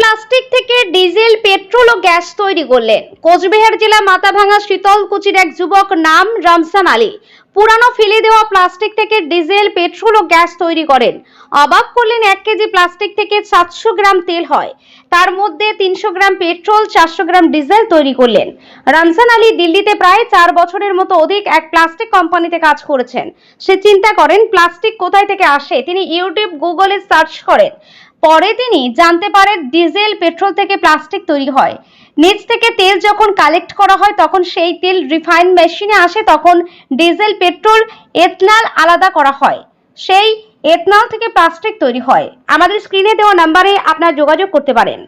Plastic থেকে diesel, petrol ও gas তৈরি করলেন। কোচবিহার জেলা মাথাভাঙা শীতলকুচির এক যুবক নাম রমসান আলী। পুরানো ফেলে দেওয়া প্লাস্টিক থেকে ডিজেল, পেট্রোল ও গ্যাস তৈরি করেন। অবাক করলেন, এক কেজি প্লাস্টিক থেকে সাতশো গ্রাম তেল হয়। তার মধ্যে তিনশো গ্রাম পেট্রোল, চারশো গ্রাম ডিজেল তৈরি করলেন। রমসান আলী দিল্লিতে প্রায় চার বছরের মতো অধিক এক প্লাস্টিক কোম্পানিতে কাজ করেছেন। সে চিন্তা করেন, প্লাস্টিক কোথায় থেকে আসে? তিনি ইউটিউব, গুগলে সার্চ করেন। পরে তিনি জানতে পারেন ডিজেল, পেট্রোল থেকে প্লাস্টিক তৈরি হয়। নিচ থেকে তেল যখন কালেক্ট করা হয়, তখন সেই তেল রিফাইন মেশিনে আসে, তখন ডিজেল, পেট্রোল, এথনাল আলাদা করা হয়। সেই এথনল থেকে প্লাস্টিক তৈরি হয়। আমাদের স্ক্রিনে দেওয়া নাম্বারে আপনার যোগাযোগ করতে পারেন।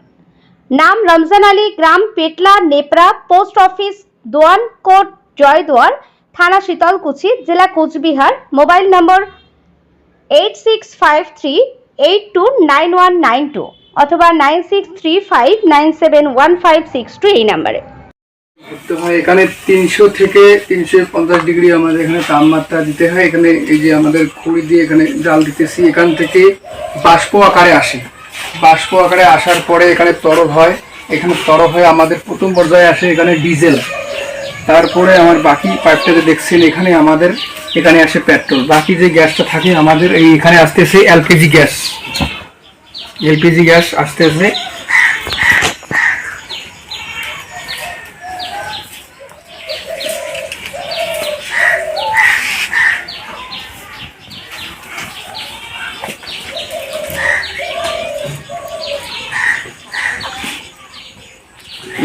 নাম রমজান আলী, গ্রাম পেটলা নেপরা পোস্ট অফিস, দোয়ান কোট জয়দুয়ার থানা শীতলকুচি, জেলা Cooch Behar, mobile number eight six five three eight two nine one nine two অথবা nine six three five nine seven one five six two এই নাম্বারে। করতে এখানে তিনশো থেকে তিনশো পঞ্চাশ ডিগ্রি আমাদের এখানে তাপমাত্রা দিতে হয়। এখানে এই যে আমাদের খড়ি দিয়ে এখানে জাল দিতেছি। এখান থেকে বাষ্প আকারে আসে। বাষ্প আকারে আসার পরে এখানে তরল হয়। এখানে তরল হয়ে আমাদের প্রথম পর্যায়ে আসে এখানে ডিজেল। তারপরে আমার বাকি পাইপটাতে দেখছেন, এখানে আমাদের, এখানে আসে পেট্রোল। বাকি যে গ্যাসটা থাকে, আমাদের এই এখানে আসতেছে এলপিজি গ্যাস। এলপিজি গ্যাস আসতেছে।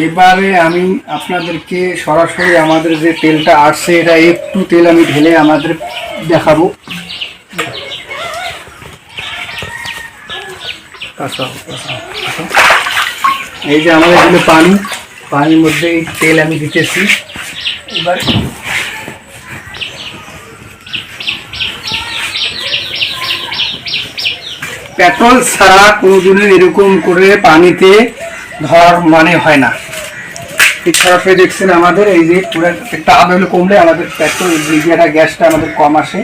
এবারে আমি আপনাদেরকে সরাসরি আমাদের যে তেলটা আসছে, এটা একটু তেল আমি ঢেলে আমাদের দেখাবো। এই যে আমাদের এগুলো পানি, পানির মধ্যে এই তেল আমি দিতেছি এবার পেট্রোল ছাড়া কোনো কোনোদিনও এরকম করে পানিতে ধর মানে হয় না ঠিক সরাসরি দেখছেন আমাদের, এই যে পুরো একটা আলো কমলে আমাদের পেট্রোল লিগিয়াটা গ্যাসটা আমাদের কম আসে।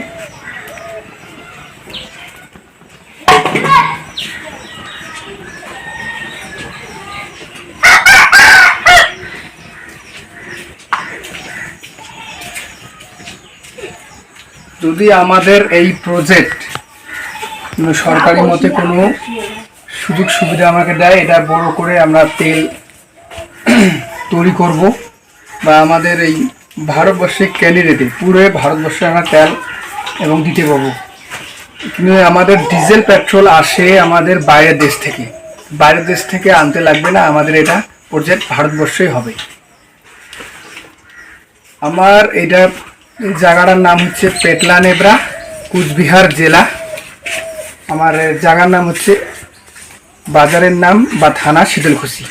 যদি আমাদের এই প্রজেক্ট সরকারি মতে কোনো সুযোগ সুবিধা আমাকে দেয়, এটা বড় করে আমরা তেল তৈরি করব বা আমাদের এই ভারতবর্ষে ক্যান্ডিডেটে পুরো ভারতবর্ষে আমরা তেল এবং দিতে পাবো কিন্তু আমাদের ডিজেল পেট্রোল আসে আমাদের বাইরের দেশ থেকে। বাইরের দেশ থেকে আনতে লাগবে না, আমাদের এটা প্রজেক্ট ভারতবর্ষেই হবে। আমার এটা জায়গাটার নাম হচ্ছে পেটলা নেবরা, কুচবিহার জেলা। আমার জায়গার নাম হচ্ছে বাজারের নাম বা থানা শীতলকুচি।